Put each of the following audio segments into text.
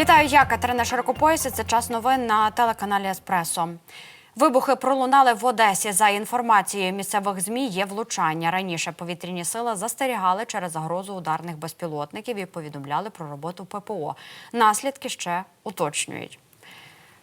Вітаю, я Катерина Широкопояс. Це час новин на телеканалі Еспресо. Вибухи пролунали в Одесі. За інформацією місцевих змі є влучання. Раніше повітряні сили застерігали через загрозу ударних безпілотників і повідомляли про роботу ППО. Наслідки ще уточнюють.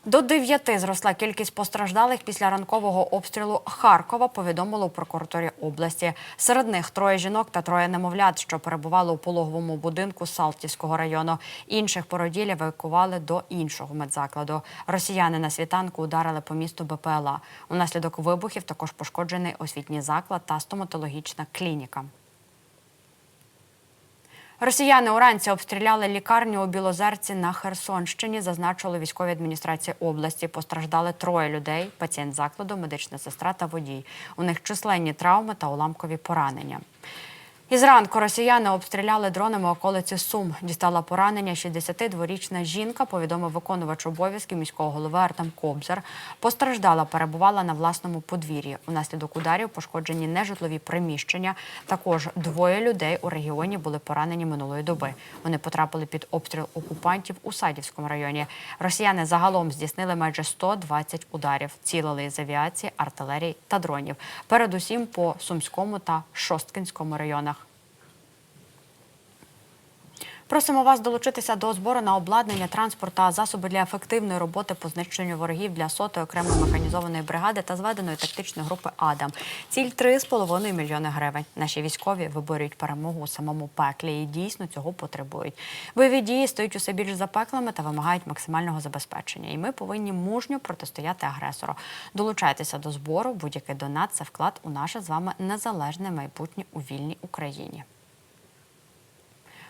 До дев'яти зросла кількість постраждалих після ранкового обстрілу Харкова, повідомили у прокуратурі області. Серед них троє жінок та троє немовлят, що перебували у пологовому будинку Салтівського району. Інших породіль евакували до іншого медзакладу. Росіяни на світанку ударили по місту БПЛА. Унаслідок вибухів також пошкоджений освітній заклад та стоматологічна клініка. Росіяни уранці обстріляли лікарню у Білозерці на Херсонщині, зазначили військові адміністрації області. Постраждали троє людей: пацієнт закладу, медична сестра та водій. У них численні травми та уламкові поранення. І зранку росіяни обстріляли дронами околиці Сум. Дістала поранення 62-річна жінка, повідомив виконувач обов'язків міського голови Артем Кобзар. Постраждала, перебувала на власному подвір'ї. Унаслідок ударів пошкоджені нежитлові приміщення. Також двоє людей у регіоні були поранені минулої доби. Вони потрапили під обстріл окупантів у Садівському районі. Росіяни загалом здійснили майже 120 ударів. Цілили з авіації, артилерії та дронів. Передусім по Сумському та Шосткинському районах. Просимо вас долучитися до збору на обладнання, транспорт та засоби для ефективної роботи по знищенню ворогів для сотої окремої механізованої бригади та зведеної тактичної групи Адам. Ціль 3,5 мільйони гривень. Наші військові виборюють перемогу у самому пеклі і дійсно цього потребують. Бойові дії стають усе більш запеклими та вимагають максимального забезпечення. І ми повинні мужньо протистояти агресору. Долучайтеся до збору. Будь-який донат це вклад у наше з вами незалежне майбутнє у вільній Україні.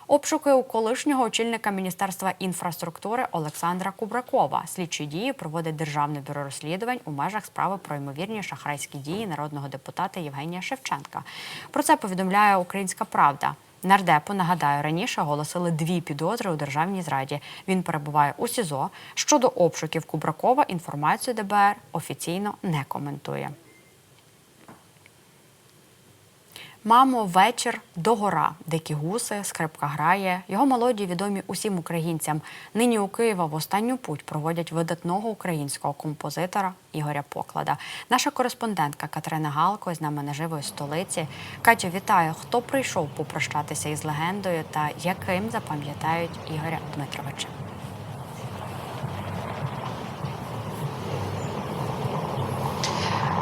Обшуки у колишнього очільника Міністерства інфраструктури Олександра Кубракова. Слідчі дії проводить Державне бюро розслідувань у межах справи про ймовірні шахрайські дії народного депутата Євгенія Шевченка. Про це повідомляє Українська Правда. Нардепу нагадаю, раніше оголосили дві підозри у державній зраді. Він перебуває у СІЗО. Щодо обшуків Кубракова інформацію ДБР офіційно не коментує. Мамо, вечір догора, дикі гуси, скрипка грає. Його мелодії відомі усім українцям. Нині у Києва в останню путь проводять видатного українського композитора Ігоря Поклада. Наша кореспондентка Катерина Галко з нами наживо із столиці. Катю, вітаю! Хто прийшов попрощатися із легендою та яким запам'ятають Ігоря Дмитровича?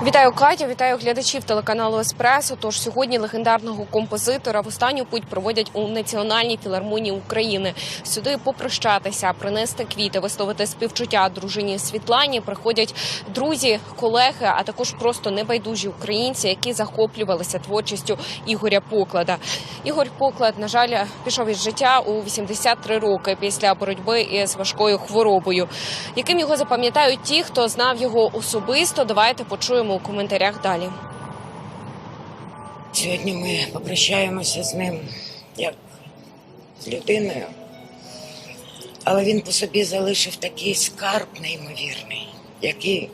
Вітаю Катю, вітаю глядачів телеканалу Еспресо. Тож сьогодні легендарного композитора в останню путь проводять у Національній філармонії України. Сюди попрощатися, принести квіти, висловити співчуття дружині Світлані. Приходять друзі, колеги, а також просто небайдужі українці, які захоплювалися творчістю Ігоря Поклада. Ігор Поклад, на жаль, пішов із життя у 83 роки після боротьби із важкою хворобою. Яким його запам'ятають ті, хто знав його особисто? Давайте почуємо у коментарях далі. Сьогодні ми попрощаємося з ним як з людиною, але він по собі залишив такий скарб неймовірний, який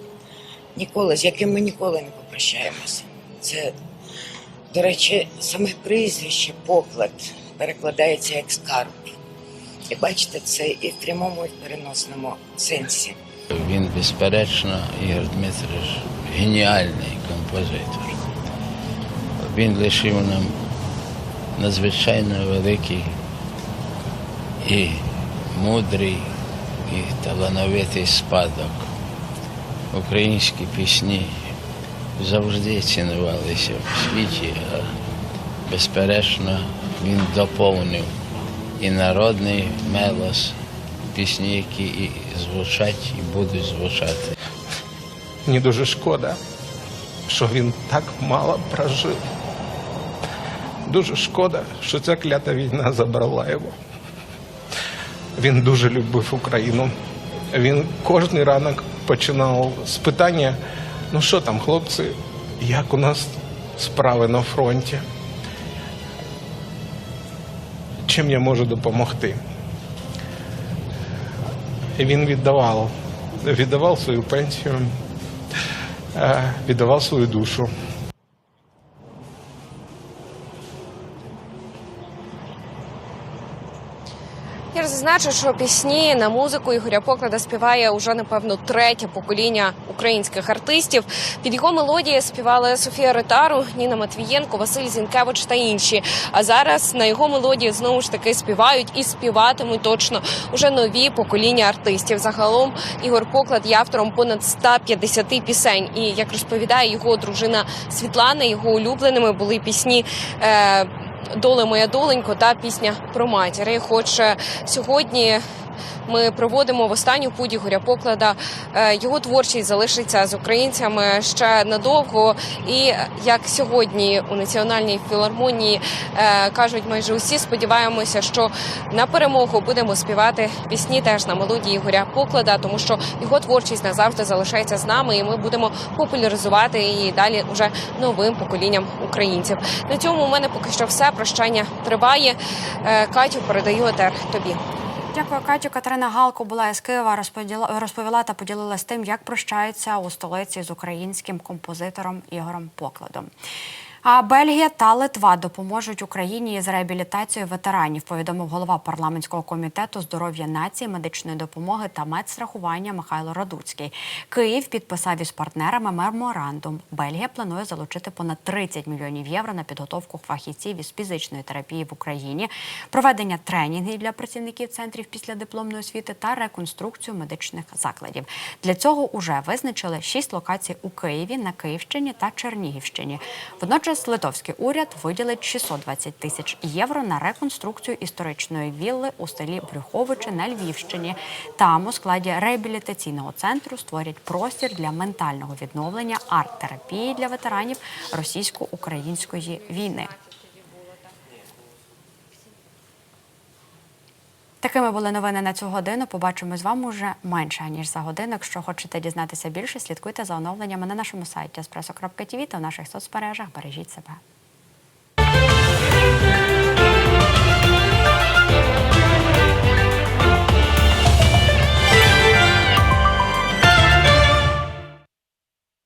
ніколи, з яким ми ніколи не попрощаємося. Це, до речі, саме прізвище поклад перекладається як скарб. І бачите, це і в прямому, і в переносному сенсі. Він, безперечно, Ігор Дмитрович, геніальний композитор. Він лишив нам надзвичайно великий і мудрий, і талановитий спадок. Українські пісні завжди цінувалися в світі, а безперечно, він доповнив і народний мелос, пісні, які і звучать, і будуть звучати. Мені дуже шкода, що він так мало прожив. Дуже шкода, що ця клята війна забрала його. Він дуже любив Україну. Він кожен ранок починав з питання: ну що там, хлопці, як у нас справи на фронті? Чим я можу допомогти? І він віддавав, віддавав свою пенсію, віддавав свою душу. Я зазначу, що пісні на музику Ігоря Поклада співає уже напевно третє покоління українських артистів. Під його мелодії співали Софія Ритару, Ніна Матвієнко, Василь Зінкевич та інші. А зараз на його мелодії знову ж таки співають і співатимуть точно уже нові покоління артистів. Загалом Ігор Поклад є автором понад 150 пісень. І як розповідає його дружина Світлана, його улюбленими були пісні. Е- Доле моя доленько та пісня про матір. І Хоч е, сьогодні ми проводимо в останню путь Ігоря Поклада. е, Його творчість залишиться з українцями ще надовго. І е, як сьогодні у національній філармонії е, кажуть майже усі, сподіваємося, що на перемогу будемо співати пісні теж на мелодії Ігоря Поклада, тому що його творчість назавжди залишається з нами, і ми будемо популяризувати її далі уже новим поколінням українців. На цьому у мене поки що все. Прощання триває. Катю передаю етер тобі. Дякую, Катю. Катерина Галко була із Києва. Розподіла розповіла та поділилася тим, як прощаються у столиці з українським композитором Ігорем Покладом. А Бельгія та Литва допоможуть Україні із реабілітацією ветеранів. Повідомив голова парламентського комітету здоров'я нації, медичної допомоги та медстрахування Михайло Радуцький. Київ підписав із партнерами меморандум. Бельгія планує залучити понад 30 мільйонів євро на підготовку фахівців із фізичної терапії в Україні, проведення тренінгів для працівників центрів після дипломної освіти та реконструкцію медичних закладів. Для цього уже визначили шість локацій у Києві, на Київщині та Чернігівщині. Водночас литовський уряд виділить 620 тисяч євро на реконструкцію історичної вілли у селі Брюховичі на Львівщині. Там у складі реабілітаційного центру створять простір для ментального відновлення, арт-терапії для ветеранів російсько-української війни. Такими були новини на цю годину. Побачимо з вами вже менше ніж за годину. Якщо хочете дізнатися більше, слідкуйте за оновленнями на нашому сайті espresso.tv та в наших соцмережах. Бережіть себе.